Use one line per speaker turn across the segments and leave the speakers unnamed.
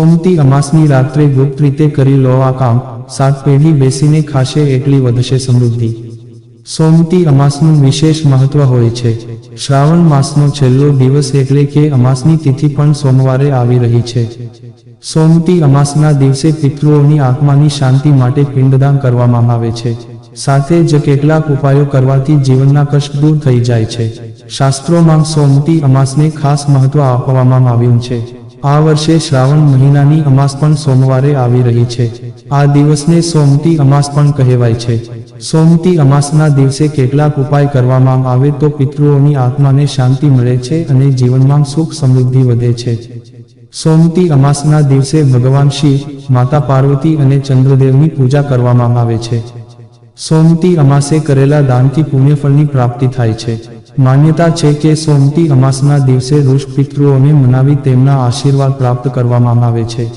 સોમતી અમાસની રાત્રે ગુપ્ત રીતે કરી લો આ કામ. સાત પેઢી બેસીને ખાશે એટલી વધશે સમૃદ્ધિ. સોમતી અમાસનું વિશેષ મહત્વ હોય છે. શ્રાવણ માસનો છેલ્લો દિવસ એટલે કે અમાસની તિથિ પણ સોમવારે આવી રહી છે. સોમતી અમાસના દિવસે પિતૃઓની આત્માની શાંતિ માટે પિંડદાન કરવામાં આવે છે. સાથે જ કેટલાક ઉપાયો કરવાથી જીવનના કષ્ટ દૂર થઈ જાય છે. શાસ્ત્રોમાં સોમતી અમાસને ખાસ મહત્વ આપવામાં આવ્યું છે. આ વર્ષે શ્રાવણ મહિનાની અમાસ પણ સોમવારે આવી રહી છે. આ દિવસને સોમતી અમાસ પણ કહેવાય છે. સોમતી અમાસના દિવસે કેટલાક ઉપાય કરવામાં આવે તો પિતૃઓની આત્માને શાંતિ મળે છે અને જીવનમાં સુખ સમૃદ્ધિ વધે છે. સોમતી અમાસના દિવસે ભગવાન શિવ, માતા પાર્વતી અને ચંદ્રદેવની પૂજા કરવામાં આવે છે. સોમતી અમાસે કરેલા દાનથી પુણ્યફળની પ્રાપ્તિ થાય છે. માન્યતા છે કે સોમતી અમાસના દિવસે ઋષ પિતૃઓને મનાવી તેમના આશીર્વાદ પ્રાપ્ત કરવામાં આવે છે.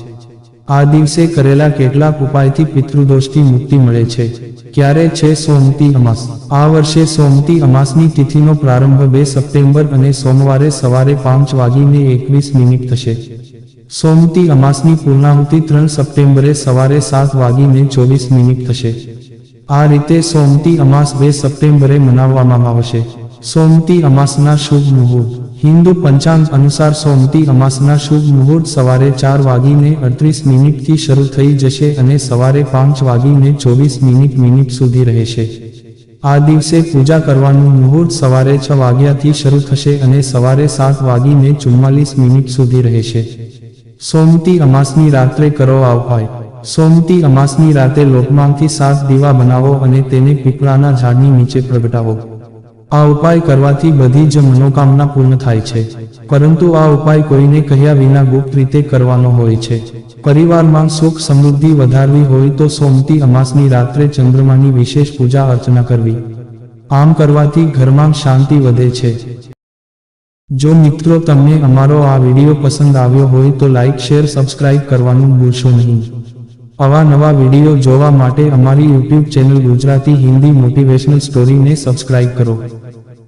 આ દિવસે કરેલા કેટલાક ઉપાયથી પિતૃદોષથી મુક્તિ મળે છે. ક્યારે છે સોમતી અમાસ? આ વર્ષે સોમતી અમાસની તિથિનો પ્રારંભ બે સપ્ટેમ્બર અને સોમવારે સવારે પાંચ વાગીને એકવીસ મિનિટ થશે. સોમતી અમાસની પૂર્ણાહુતિ ત્રણ સપ્ટેમ્બરે સવારે સાત વાગીને ચોવીસ મિનિટ થશે. આ રીતે સોમતી અમાસ બે સપ્ટેમ્બરે મનાવવામાં આવશે. સોમતી અમાસના શુભ મુહૂર્ત. હિન્દુ પંચાંગ અનુસાર સોમતી અમાસના શુભ મુહૂર્ત સવારે ચાર વાગીને અડત્રીસ મિનિટથી શરૂ થઈ જશે અને સવારે પાંચ વાગીને ચોવીસ મિનિટ મિનિટ સુધી રહેશે. આ દિવસે પૂજા કરવાનું મુહૂર્ત સવારે છ વાગ્યાથી શરૂ થશે અને સવારે સાત વાગીને ચુમ્માલીસ મિનિટ સુધી રહેશે. સોમતી અમાસની રાત્રે કરો આ સોમતી અમાસની રાતે લોકમાંથી સાત દીવા બનાવો અને તેને પીપળાના ઝાડની નીચે પ્રગટાવો. આ ઉપાય કરવાથી બધી જ મનોકામના પૂર્ણ થાય છે. પરંતુ આ ઉપાય કોઈને કહ્યા વિના ગુપ્ત રીતે કરવાનો હોય છે. પરિવારમાં સુખ સમૃદ્ધિ વધારવી હોય તો સોમતી અમાસની રાત્રે ચંદ્રમાની વિશેષ પૂજા અર્ચના કરવી. આમ કરવાથી ઘરમાં શાંતિ વધે છે. જો મિત્રો તમને અમારો આ વીડિયો પસંદ આવ્યો હોય તો લાઇક શેર, સબસ્ક્રાઇબ કરવાનું ભૂલશો નહીં. આવા નવા વીડિયો જોવા માટે અમારી YouTube channel Gujarati Hindi motivational સ્ટોરીને subscribe કરો.